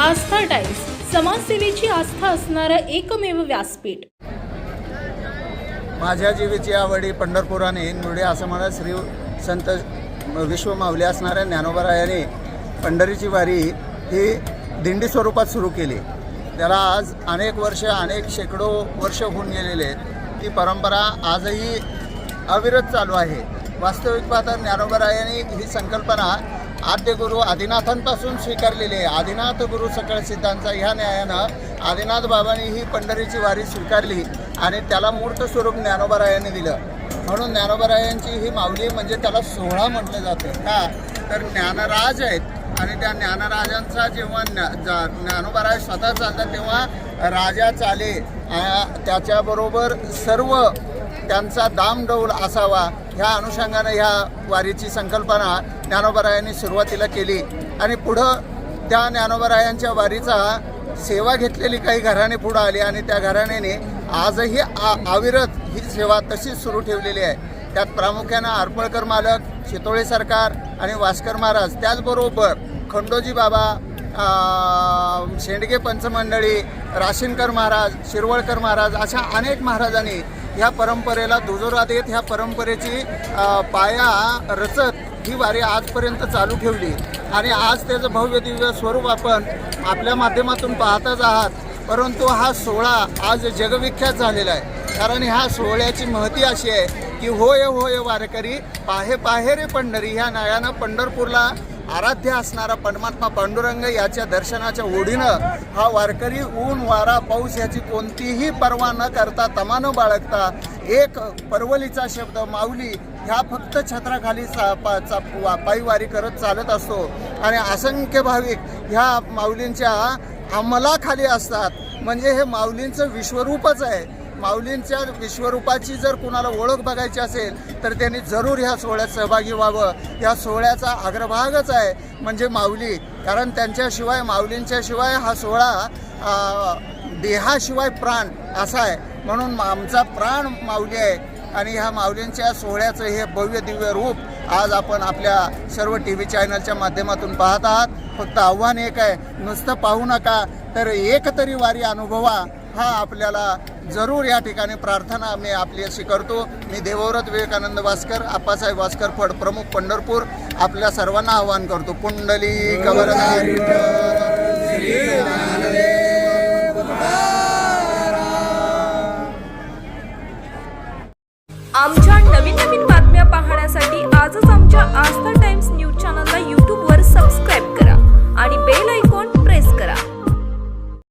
आस्था times समाजसेवेची आस्था असणारं एकमेव व्यासपीठ. माझ्या जीवेची आवडी पंढरपुराने हिंदमुळे असं म्हणत श्री संत विश्वमाऊली असणाऱ्या ज्ञानोबरायाने पंढरीची वारी ही दिंडी स्वरूपात सुरू केली. त्याला आज अनेक वर्ष अनेक शेकडो वर्ष होऊन गेलेले आहेत. ती परंपरा आजही अविरत चालू आहे. वास्तविक पाहता ज्ञानोबरायाने ही संकल्पना आद्य गुरु आदिनाथांपासून स्वीकारलेले आदिनाथ गुरु सकळ सिद्धांचा ह्या न्यायानं आदिनाथ बाबांनी ही पंढरीची वारी स्वीकारली आणि त्याला मूर्त स्वरूप ज्ञानोबरायाने दिलं. म्हणून ज्ञानोबरायांची ही माऊली म्हणजे त्याला सोहळा म्हटलं जातं. का? तर ज्ञानराज आहेत आणि त्या ज्ञानराजांचा जेव्हा ज्ञा जा ज्ञानोबराय स्वतः चालतात तेव्हा राजा चाले. त्याच्याबरोबर सर्व त्यांचा दामडौल असावा ह्या अनुषंगानं ह्या वारीची संकल्पना ज्ञानोबरायांनी सुरुवातीला केली. आणि पुढं त्या ज्ञानोबरायांच्या वारीचा सेवा घेतलेली काही घराणे पुढं आली आणि त्या घराण्याने आजही आ अविरत ही सेवा तशीच सुरू ठेवलेली आहे. त्यात प्रामुख्यानं आरपळकर मालक शितोळे सरकार आणि वास्कर महाराज. त्याचबरोबर खंडोजी बाबा शेंडगे पंचमंडळी राशीनकर महाराज शिरवळकर महाराज अशा अनेक महाराजांनी ह्या परंपरेला दुजोरा देत ह्या परंपरेची पाया रचत ही वारी आजपर्यंत चालू ठेवली. आणि आज त्याचं भव्य दिव्य स्वरूप आपण आपल्या माध्यमातून पाहतच आहात. परंतु हा सोहळा आज जगविख्यात झालेला आहे. कारण ह्या सोहळ्याची महती अशी आहे की होय होय वारकरी पाहे पाहे रे पंढरी ह्या नायानं पंढरपूरला आराध्य असणारा परमात्मा पांडुरंग याच्या दर्शनाच्या ओढीनं हा वारकरी ऊन वारा पाऊस याची कोणतीही पर्वा न करता तमा न बाळगता एक परवलीचा शब्द माऊली ह्या फक्त छत्राखाली चा पा चा वा- पायीवारी करत चालत असतो. आणि असंख्य भाविक ह्या माऊलींच्या अंमलाखाली असतात. म्हणजे हे माऊलींचं विश्वरूपच आहे. माऊलींच्या विश्वरूपाची जर कुणाला ओळख बघायची असेल तर त्यांनी जरूर ह्या सोहळ्यात सहभागी व्हावं. या सोहळ्याचा अग्रभागच आहे म्हणजे माऊली. कारण त्यांच्याशिवाय माऊलींच्याशिवाय हा सोहळा देहाशिवाय प्राण असा आहे. म्हणून आमचा प्राण माऊली आहे. आणि ह्या माऊलींच्या सोहळ्याचं हे भव्य दिव्य रूप आज आपण आपल्या सर्व टी व्ही चॅनलच्या माध्यमातून पाहत आहात. फक्त आव्हान एक आहे नुसतं पाहू नका तर एक तरी वारी अनुभवा. हा आपल्याला जरूर या ठिकाणी प्रार्थना मी आपली अशी करतो. मी देवव्रत विवेकानंद वास्कर आप्पासाहेब वास्कर फड प्रमुख पंढरपूर आपल्या सर्वांना आवाहन करतो. कुंडली कबर आमच्या नवीन नवीन बातम्या पाहण्यासाठी